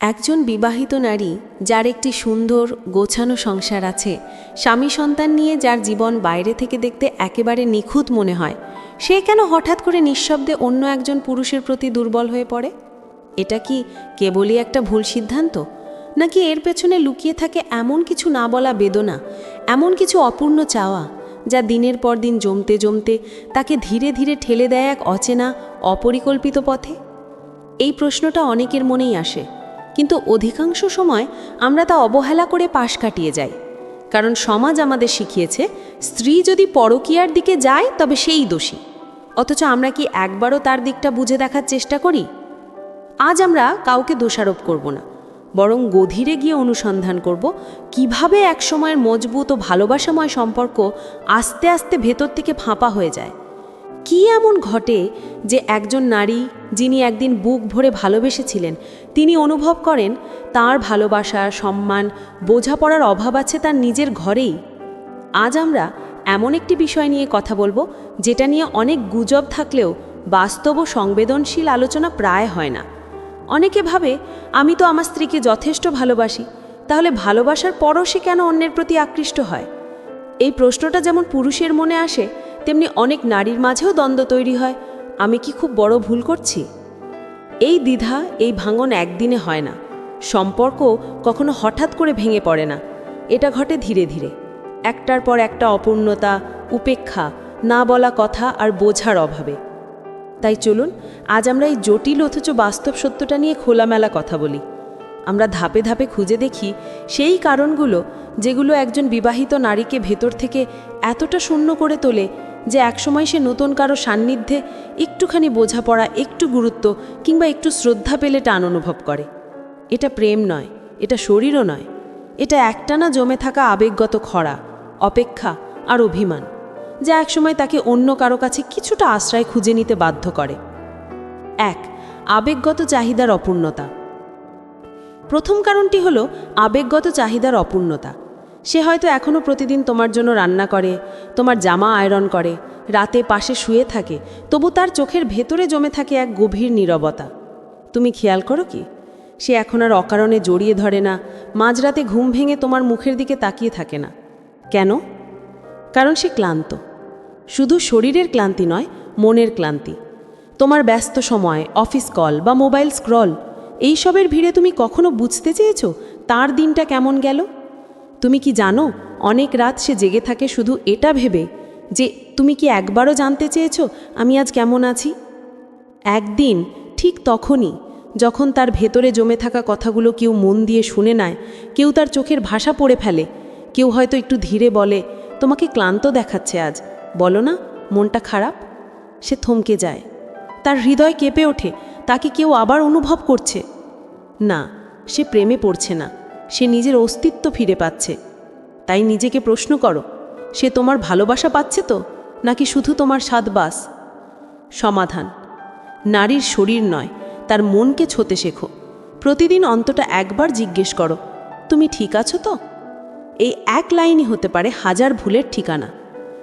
একজন বিবাহিত নারী যার একটি সুন্দর, গোছানো সংসার আছে, স্বামী সন্তান নিয়ে যার জীবন বাইরে থেকে দেখতে একেবারে নিখুঁত মনে হয়, সে কেন হঠাৎ করে নিঃশব্দে অন্য একজন পুরুষের প্রতি দুর্বল হয়ে পড়ে? এটা কি কেবলই একটা ভুল সিদ্ধান্ত? নাকি এর পেছনে লুকিয়ে থাকে এমন কিছু না বলা বেদনা, এমন কিছু অপূর্ণ চাওয়া, যা দিনের পর দিন জমতে জমতে তাকে ধীরে ধীরে ঠেলে দেয় এক অচেনা, অপরিকল্পিত পথে? এই প্রশ্নটা অনেকের মনেই আসে। কিন্তু অধিকাংশ সময় আমরা তা অবহেলা করে পাশ কাটিয়ে যাই। কারণ সমাজ আমাদের শিখিয়েছে, স্ত্রী যদি পরকীয়ার দিকে যায়, তবে সেই দোষী। অথচ আমরা কি একবারও তার দিকটা বুঝে দেখার চেষ্টা করি? আজ আমরা কাউকে দোষারোপ করব না, বরং গভীরে গিয়ে অনুসন্ধান করব, কীভাবে একসময়ের মজবুত ও ভালোবাসাময় সম্পর্ক আস্তে আস্তে ভেতর থেকে ফাঁপা হয়ে যায়। কি এমন ঘটে যে একজন নারী যিনি একদিন বুক ভরে ভালোবেসেছিলেন, তিনি অনুভব করেন তার ভালোবাসা, সম্মান, বোঝাপড়ার অভাব আছে তার নিজের ঘরেই? আজ আমরা এমন একটি বিষয় নিয়ে কথা বলব, যেটা নিয়ে অনেক গুজব থাকলেও বাস্তব ও সংবেদনশীল আলোচনা প্রায় হয় না। অনেকে ভাবে, আমি তো আমার স্ত্রীকে যথেষ্ট ভালোবাসি, তাহলে ভালোবাসার পরও সে কেন অন্যের প্রতি আকৃষ্ট হয়? এই প্রশ্নটা যেমন পুরুষের মনে আসে, তেমনি অনেক নারীর মাঝেও দ্বন্দ্ব তৈরি হয়। আমি কি খুব বড় ভুল করছি? এই দ্বিধা, এই ভাঙন একদিনে হয় না। সম্পর্ক কখনো হঠাৎ করে ভেঙে পড়ে না। এটা ঘটে ধীরে ধীরে। একটার পর একটা অপূর্ণতা, উপেক্ষা, না বলা কথা আর বোঝার অভাবে। তাই চলুন, আজ আমরা এই জটিল অথচ বাস্তব সত্যটা নিয়ে খোলামেলা কথা বলি। আমরা ধাপে ধাপে খুঁজে দেখি সেই কারণগুলো যেগুলো একজন বিবাহিত নারীকে ভেতর থেকে এতটা শূন্য করে তোলে যে একসময় সে নতুন কারও সান্নিধ্যে একটুখানি বোঝাপড়া, একটু গুরুত্ব কিংবা একটু শ্রদ্ধা পেলে টান অনুভব করে। এটা প্রেম নয়, এটা শরীরও নয়। এটা একটানা জমে থাকা আবেগগত খরা, অপেক্ষা আর অভিমান যা একসময় তাকে অন্য কারও কাছে কিছুটা আশ্রয় খুঁজে নিতে বাধ্য করে। এক, আবেগগত চাহিদার অপূর্ণতা। প্রথম কারণটি হলো আবেগগত চাহিদার অপূর্ণতা। সে হয়তো এখনও প্রতিদিন তোমার জন্য রান্না করে, তোমার জামা আয়রন করে, রাতে পাশে শুয়ে থাকে, তবু তার চোখের ভেতরে জমে থাকে এক গভীর নীরবতা। তুমি খেয়াল করো কি? সে এখন আর অকারণে জড়িয়ে ধরে না, মাঝরাতে ঘুম ভেঙে তোমার মুখের দিকে তাকিয়ে থাকে না। কেন? কারণ সে ক্লান্ত। শুধু শরীরের ক্লান্তি নয়, মনের ক্লান্তি। তোমার ব্যস্ত সময়, অফিস কল বা মোবাইল স্ক্রল এইসবের ভিড়ে তুমি কখনো বুঝতে চেয়েছ তার দিনটা কেমন গেল? তুমি কি জানো, অনেক রাত সে জেগে থাকে শুধু এটা ভেবে যে তুমি কি একবারও জানতে চেয়েছ আমি আজ কেমন আছি? একদিন, ঠিক তখনই, যখন তার ভেতরে জমে থাকা কথাগুলো কেউ মন দিয়ে শুনে নেয়, কেউ তার চোখের ভাষা পড়ে ফেলে, কেউ হয়তো একটু ধীরে বলে, তোমাকে ক্লান্ত দেখাচ্ছে আজ, বলো না, মনটা খারাপ? সে থমকে যায়। তার হৃদয় কেঁপে ওঠে তাকে কেউ আবার অনুভব করছে। না, সে প্রেমে পড়ছে না, সে নিজের অস্তিত্ব ফিরে পাচ্ছে। তাই নিজেকে প্রশ্ন করো, সে তোমার ভালোবাসা পাচ্ছে তো, নাকি শুধু তোমার সাদবাস সমাধান, নারীর শরীর নয়, তার মনকে ছোতে শেখো। প্রতিদিন অন্তটা একবার জিজ্ঞেস করো, তুমি ঠিক আছো তো? এই এক লাইনই হতে পারে হাজার ভুলের ঠিকানা।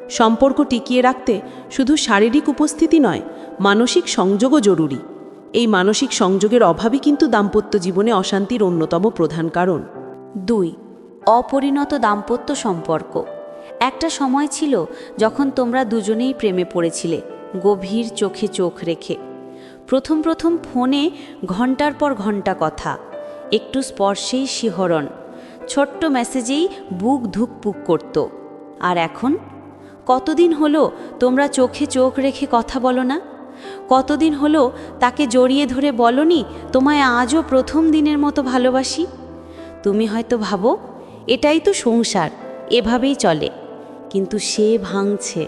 সম্পর্ক টিকিয়ে রাখতে শুধু শারীরিক উপস্থিতি নয়, মানসিক সংযোগও জরুরি। এই মানসিক সংযোগের অভাবই কিন্তু দাম্পত্য জীবনে অশান্তির অন্যতম প্রধান কারণ। দুই, অপরিণত দাম্পত্য সম্পর্ক। একটা সময় ছিল যখন তোমরা দুজনেই প্রেমে পড়েছিলে, গভীর চোখে চোখ রেখে। প্রথম প্রথম ফোনে ঘণ্টার পর ঘণ্টা কথা, একটু স্পর্শেই শিহরণ, ছোট্ট মেসেজেই বুক ধুকপুক করত। আর এখন? কতদিন হলো তোমরা চোখে চোখ রেখে কথা বলো না? কতদিন হলো তাকে জড়িয়ে ধরে বলনি, তোমায় আজও প্রথম দিনের মতো ভালোবাসি? তুমি হয়তো ভাবো, এটাই তো সংসার, এভাবেই চলে। কিন্তু সে ভাঙছে।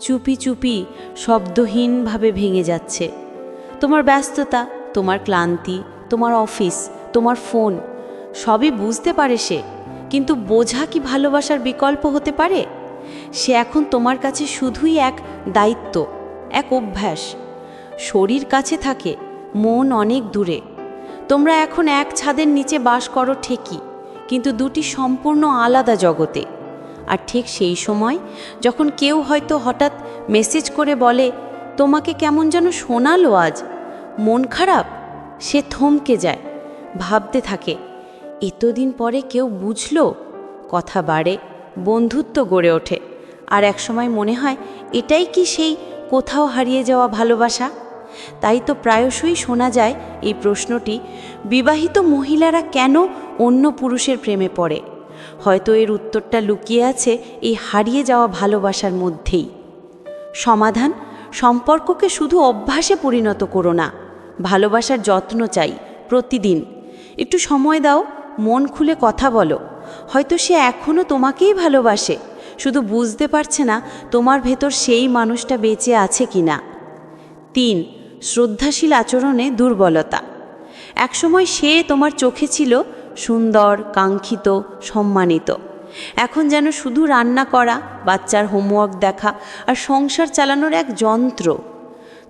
চুপি চুপি শব্দহীনভাবে ভেঙে যাচ্ছে। তোমার ব্যস্ততা, তোমার ক্লান্তি, তোমার অফিস, তোমার ফোন, সবই বুঝতে পারে সে। কিন্তু বোঝা কি ভালোবাসার বিকল্প হতে পারে? সে এখন তোমার কাছে শুধুই এক দায়িত্ব। এক অভ্যাস। শরীর কাছে থাকে, মন অনেক দূরে। তোমরা এখন এক ছাদের নিচে বাস করো ঠিকই, কিন্তু দুটি সম্পূর্ণ আলাদা জগতে। আর ঠিক সেই সময় যখন কেউ হয়তো হঠাৎ মেসেজ করে বলে, তোমাকে কেমন যেন শোনালো আজ? মন খারাপ? সে থমকে যায়, ভাবতে থাকে, এতদিন পরে কেউ বুঝলো? কথা বাড়ে, বন্ধুত্ব গড়ে ওঠে। আর একসময় মনে হয়, এটাই কি সেই কোথাও হারিয়ে যাওয়া ভালোবাসা? তাই তো প্রায়শই শোনা যায় এই প্রশ্নটি, বিবাহিত মহিলারা কেন অন্য পুরুষের প্রেমে পড়ে? হয়তো এর উত্তরটা লুকিয়ে আছে এই হারিয়ে যাওয়া ভালোবাসার মধ্যেই। সমাধান, সম্পর্ককে শুধু অভ্যাসে পরিণত করো না, ভালোবাসার যত্ন চাই, প্রতিদিন। একটু সময় দাও, মন খুলে কথা বলো। হয়তো সে এখনও তোমাকেই ভালোবাসে। শুধু বুঝতে পারছে না তোমার ভেতর সেই মানুষটা বেঁচে আছে কি না তিন, শ্রদ্ধাশীল আচরণে দুর্বলতা। একসময় সে তোমার চোখে ছিল সুন্দর, কাঙ্ক্ষিত, সম্মানিত। এখন যেন শুধু রান্না করা, বাচ্চার হোমওয়ার্ক দেখা আর সংসার চালানোর এক যন্ত্র।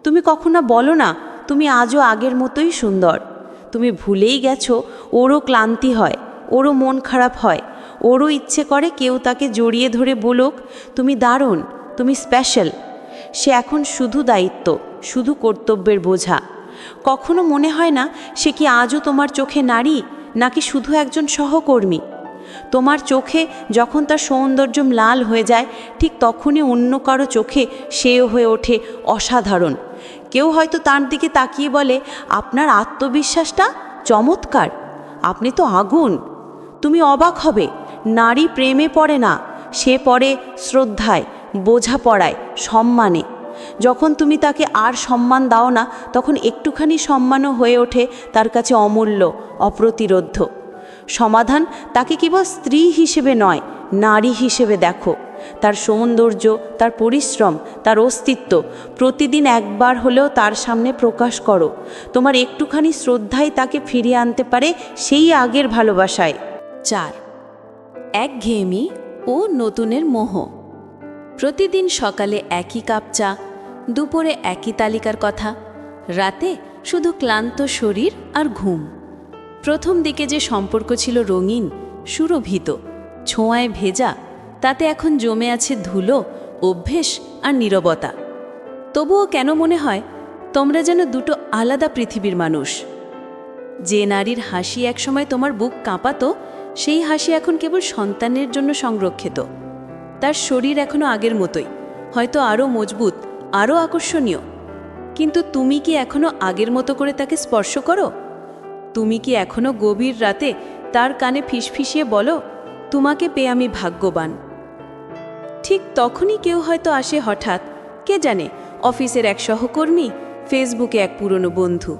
তুমি কখনো বলো না, তুমি আজও আগের মতোই সুন্দর। তুমি ভুলেই গেছো, ওরও ক্লান্তি হয়, ওরও মন খারাপ হয় ওরও ইচ্ছে করে কেউ তাকে জড়িয়ে ধরে বলুক, তুমি দারুণ, তুমি স্পেশাল সে এখন শুধু দায়িত্ব, শুধু কর্তব্যের বোঝা। কখনো মনে হয় না, সে কি আজও তোমার চোখে নারী, নাকি শুধু একজন সহকর্মী? তোমার চোখে যখন তার সৌন্দর্য লাল হয়ে যায়, ঠিক তখনই অন্য কারও চোখে সেও হয়ে ওঠে অসাধারণ। কেউ হয়তো তার দিকে তাকিয়ে বলে, আপনার আত্মবিশ্বাসটা চমৎকার, আপনি তো আগুন। তুমি অবাক হবে নারী প্রেমে পড়ে না, সে পড়ে শ্রদ্ধায়, বোঝাপড়ায়, সম্মানে। যখন তুমি তাকে আর সম্মান দাও না, তখন একটুখানি সম্মানও হয়ে ওঠে তার কাছে অমূল্য, অপ্রতিরোধ্য। সমাধান তাকে কেবল স্ত্রী হিসেবে নয়, নারী হিসেবে দেখো। তার সৌন্দর্য, তার পরিশ্রম, তার অস্তিত্ব প্রতিদিন একবার হলেও তার সামনে প্রকাশ করো। তোমার একটুখানি শ্রদ্ধাই তাকে ফিরিয়ে আনতে পারে সেই আগের ভালোবাসায়। চার একঘেয়েমি ও নতুনের মোহ। প্রতিদিন সকালে একই কাপ চা, দুপুরে একই তালিকার কথা, রাতে শুধু ক্লান্ত শরীর আর ঘুম। প্রথম দিকে যে সম্পর্ক ছিল রঙিন, সুরভিত, ছোঁয়ায় ভেজা, তাতে এখন জমে আছে ধুলো, অভ্যেস আর নীরবতা। তবুও কেন মনে হয়, তোমরা যেন দুটো আলাদা পৃথিবীর মানুষ। যে নারীর হাসি একসময় তোমার বুক কাঁপাতো সেই হাসি এখন কেবল সন্তানের জন্য সংরক্ষিত। তার শরীর এখনও আগের মতোই, হয়তো আরও মজবুত, আরও আকর্ষণীয়। কিন্তু তুমি কি এখনও আগের মতো করে তাকে স্পর্শ করো? তুমি কি এখনও গভীর রাতে তার কানে ফিসফিসিয়ে বলো, তোমাকে পেয়ে আমি ভাগ্যবান ঠিক তখনই কেউ হয়তো আসে হঠাৎ, কে জানে, অফিসের এক সহকর্মী, ফেসবুকে এক পুরনো বন্ধু।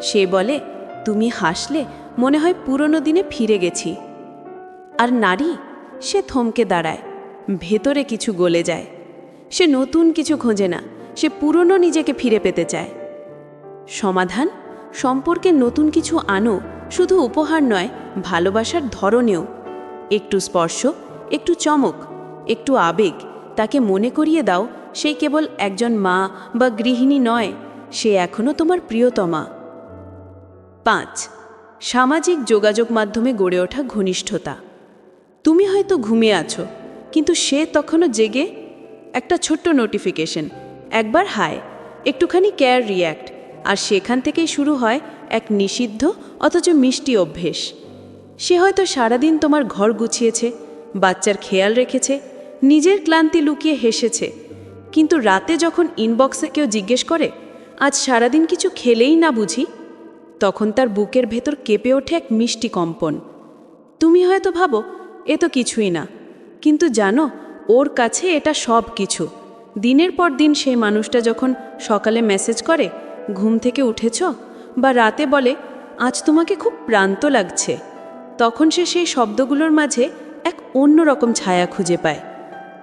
সে বলে, তুমি হাসলে মনে হয় পুরনো দিনে ফিরে গেছি। আর নারী, সে থমকে দাঁড়ায়, ভেতরে কিছু গলে যায়। সে নতুন কিছু খোঁজে না, সে পুরনো নিজেকে ফিরে পেতে চায়। সমাধান? সম্পর্কে নতুন কিছু আনো শুধু উপহার নয়, ভালোবাসার ধরনেও। একটু স্পর্শ, একটু চমক, একটু আবেগ, তাকে মনে করিয়ে দাও, সে কেবল একজন মা বা গৃহিণী নয়, সে এখনও তোমার প্রিয়তমা। পাঁচ সামাজিক যোগাযোগ মাধ্যমে গড়ে ওঠা ঘনিষ্ঠতা। তুমি হয়তো ঘুমিয়ে আছো, কিন্তু সে তখনও জেগে একটা ছোট্ট নোটিফিকেশন একবার হায় একটুখানি কেয়ার রিয়্যাক্ট আর সেখান থেকেই শুরু হয় এক নিষিদ্ধ অথচ মিষ্টি অভ্যেস। সে হয়তো সারাদিন তোমার ঘর গুছিয়েছে, বাচ্চার খেয়াল রেখেছে, নিজের ক্লান্তি লুকিয়ে হেসেছে, কিন্তু রাতে যখন ইনবক্সে কেউ জিজ্ঞেস করে, আজ সারাদিন কিছু খেলেই না বুঝি? তখন তার বুকের ভেতর কেঁপে ওঠে এক মিষ্টি কম্পন। তুমি হয়তো ভাবো, এ তো কিছুই না। কিন্তু জানো, ওর কাছে এটা সব কিছু। দিনের পর দিন সেই মানুষটা যখন সকালে মেসেজ করে, ঘুম থেকে উঠেছ বা রাতে বলে, আজ তোমাকে খুব প্রান্ত লাগছে, তখন সে সেই শব্দগুলোর মাঝে এক অন্যরকম ছায়া খুঁজে পায়।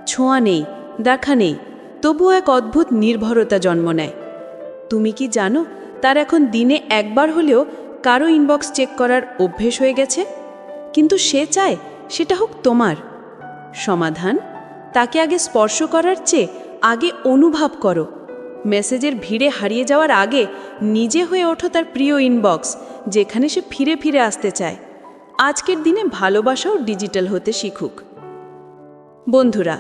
ছোঁয়া নেই, দেখা নেই, তবুও এক অদ্ভুত নির্ভরতা জন্ম নেয়। তুমি কি জানো তার এখন দিনে একবার হলেও কারও ইনবক্স চেক করার অভ্যেস হয়ে গেছে? কিন্তু সে চায় সেটা হোক তোমার। সমাধান? তাকে আগে স্পর্শ করার চেয়ে আগে অনুভব করো। মেসেজের ভিড়ে হারিয়ে যাওয়ার আগে নিজে হয়ে ওঠো তার প্রিয় ইনবক্স যেখানে সে ফিরে ফিরে আসতে চায়। আজকের দিনে ভালোবাসাও ডিজিটাল হতে শিখুক। বন্ধুরা,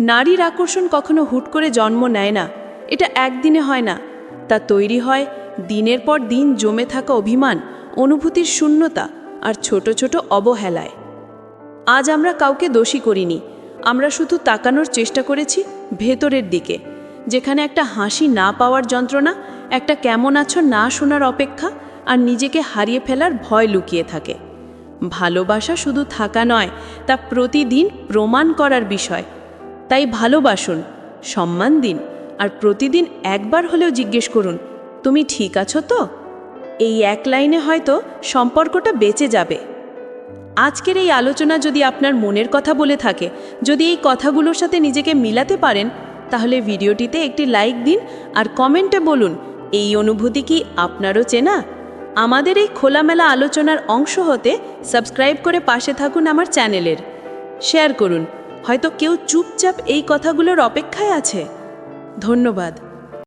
নারীর আকর্ষণ কখনো হুট করে জন্ম নেয় না। এটা একদিনে হয় না। তা তৈরি হয় দিনের পর দিন জমে থাকা অভিমান, অনুভূতির শূন্যতা আর ছোট ছোট অবহেলায়। আজ আমরা কাউকে দোষী করিনি, আমরা শুধু তাকানোর চেষ্টা করেছি ভেতরের দিকে, যেখানে একটা হাসি না পাওয়ার যন্ত্রণা, একটা কেমন আছো না শোনার অপেক্ষা আর নিজেকে হারিয়ে ফেলার ভয় লুকিয়ে থাকে। ভালোবাসা শুধু থাকা নয়, তা প্রতিদিন প্রমাণ করার বিষয়। তাই ভালোবাসুন, সম্মান দিন আর প্রতিদিন একবার হলেও জিজ্ঞেস করুন তুমি ঠিক আছো তো? এই এক লাইনে হয়তো সম্পর্কটা বেঁচে যাবে। আজকের এই আলোচনা যদি আপনার মনের কথা বলে থাকে, যদি এই কথাগুলোর সাথে নিজেকে মিলাতে পারেন, তাহলে ভিডিওটিতে একটি লাইক দিন আর কমেন্টে বলুন, এই অনুভূতি কি আপনারও চেনা? আমাদের এই খোলামেলা আলোচনার অংশ হতে সাবস্ক্রাইব করে পাশে থাকুন আমার চ্যানেলের। শেয়ার করুন, হয়তো কেউ চুপচাপ এই কথাগুলোর অপেক্ষায় আছে। ধন্যবাদ।